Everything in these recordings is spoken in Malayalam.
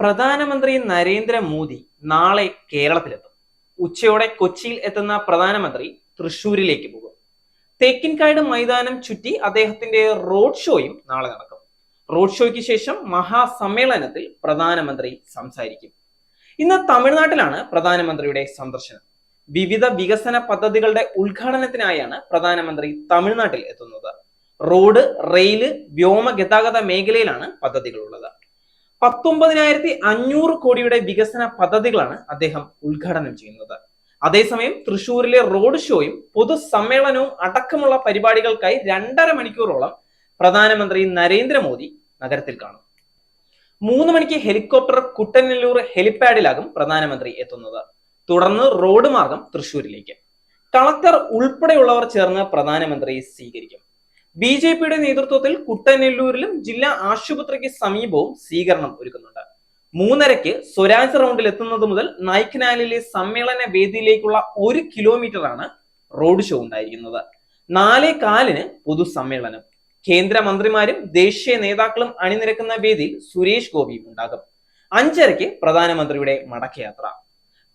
പ്രധാനമന്ത്രി നരേന്ദ്രമോദി നാളെ കേരളത്തിലെത്തും. ഉച്ചയോടെ കൊച്ചിയിൽ എത്തുന്ന പ്രധാനമന്ത്രി തൃശൂരിലേക്ക് പോകും. തേക്കിൻകാട് മൈതാനം ചുറ്റി അദ്ദേഹത്തിന്റെ റോഡ് ഷോയും നാളെ നടക്കും. റോഡ് ഷോയ്ക്ക് ശേഷം മഹാസമ്മേളനത്തിൽ പ്രധാനമന്ത്രി സംസാരിക്കും. ഇന്ന് തമിഴ്നാട്ടിലാണ് പ്രധാനമന്ത്രിയുടെ സന്ദർശനം. വിവിധ വികസന പദ്ധതികളുടെ ഉദ്ഘാടനത്തിനായാണ് പ്രധാനമന്ത്രി തമിഴ്നാട്ടിൽ എത്തുന്നത്. റോഡ് റെയിൽ വ്യോമ ഗതാഗത മേഖലയിലാണ് പദ്ധതികളുള്ളത്. പത്തൊമ്പതിനായിരത്തി അഞ്ഞൂറ് കോടിയുടെ വികസന പദ്ധതികളാണ് അദ്ദേഹം ഉദ്ഘാടനം ചെയ്യുന്നത്. അതേസമയം തൃശൂരിലെ റോഡ് ഷോയും പൊതുസമ്മേളനവും അടക്കമുള്ള പരിപാടികൾക്കായി രണ്ടര മണിക്കൂറോളം പ്രധാനമന്ത്രി നരേന്ദ്രമോദി നഗരത്തിൽ കാണും. മൂന്ന് മണിക്ക് ഹെലികോപ്റ്റർ കുട്ടനെല്ലൂർ ഹെലിപ്പാഡിലാകും പ്രധാനമന്ത്രി എത്തുന്നത്. തുടർന്ന് റോഡ് മാർഗം തൃശൂരിലേക്ക് കളക്ടർ ഉൾപ്പെടെയുള്ളവർ ചേർന്ന് പ്രധാനമന്ത്രിയെ സ്വീകരിക്കും. ബി ജെ പിയുടെ നേതൃത്വത്തിൽ കുട്ടനെല്ലൂരിലും ജില്ലാ ആശുപത്രിക്ക് സമീപവും സ്വീകരണം ഒരുക്കുന്നുണ്ട്. മൂന്നരയ്ക്ക് സ്വരാജ് റൗണ്ടിൽ എത്തുന്നത് മുതൽ നായ്ക്കനാലിലെ സമ്മേളന വേദിയിലേക്കുള്ള ഒരു കിലോമീറ്ററാണ് റോഡ് ഷോ ഉണ്ടായിരിക്കുന്നത്. നാലേ കാലിന് പൊതുസമ്മേളനം. കേന്ദ്രമന്ത്രിമാരും ദേശീയ നേതാക്കളും അണിനിരക്കുന്ന വേദിയിൽ സുരേഷ് ഗോപിയും ഉണ്ടാകും. അഞ്ചരയ്ക്ക് പ്രധാനമന്ത്രിയുടെ മടക്കയാത്ര.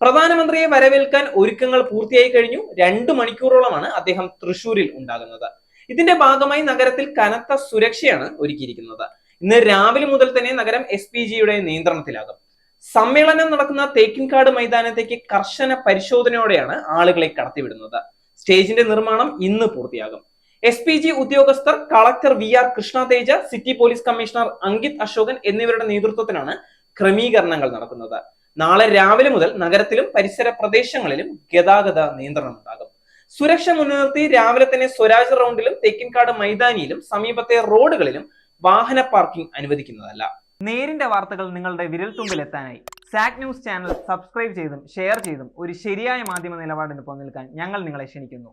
പ്രധാനമന്ത്രിയെ വരവേൽക്കാൻ ഒരുക്കങ്ങൾ പൂർത്തിയായി കഴിഞ്ഞു. രണ്ടു മണിക്കൂറോളമാണ് അദ്ദേഹം തൃശൂരിൽ ഉണ്ടാകുന്നത്. ഇതിന്റെ ഭാഗമായി നഗരത്തിൽ കനത്ത സുരക്ഷയാണ് ഒരുക്കിയിരിക്കുന്നത്. ഇന്ന് രാവിലെ മുതൽ തന്നെ നഗരം എസ് പി ജിയുടെ നിയന്ത്രണത്തിലാകും. സമ്മേളനം നടക്കുന്ന തേക്കിൻകാട് മൈതാനത്തേക്ക് കർശന പരിശോധനയോടെയാണ് ആളുകളെ കടത്തിവിടുന്നത്. സ്റ്റേജിന്റെ നിർമ്മാണം ഇന്ന് പൂർത്തിയാകും. എസ് പി ജി ഉദ്യോഗസ്ഥർ collector V R Krishna Teja city police commissioner Ankit Ashokan എന്നിവരുടെ നേതൃത്വത്തിലാണ് ക്രമീകരണങ്ങൾ നടക്കുന്നത്. നാളെ രാവിലെ മുതൽ നഗരത്തിലും പരിസര പ്രദേശങ്ങളിലും ഗതാഗത നിയന്ത്രണം ഉണ്ടാകും സുരക്ഷ മുൻനിർത്തി രാവിലെ തന്നെ സ്വരാജ് റൗണ്ടിലും തെക്കിൻകാട് മൈതാനിയിലും സമീപത്തെ റോഡുകളിലും വാഹന പാർക്കിംഗ് അനുവദിക്കുന്നതല്ല. നേരിന്റെ വാർത്തകൾ നിങ്ങളുടെ വിരൽത്തുമ്പിലെത്താനായി. സാക് ന്യൂസ് ചാനൽ സബ്സ്ക്രൈബ് ചെയ്തും ഷെയർ ചെയ്തും ഒരു ശരിയായ മാധ്യമ നിലപാടിന് പോകാൻ ഞങ്ങൾ നിങ്ങളെ ക്ഷണിക്കുന്നു.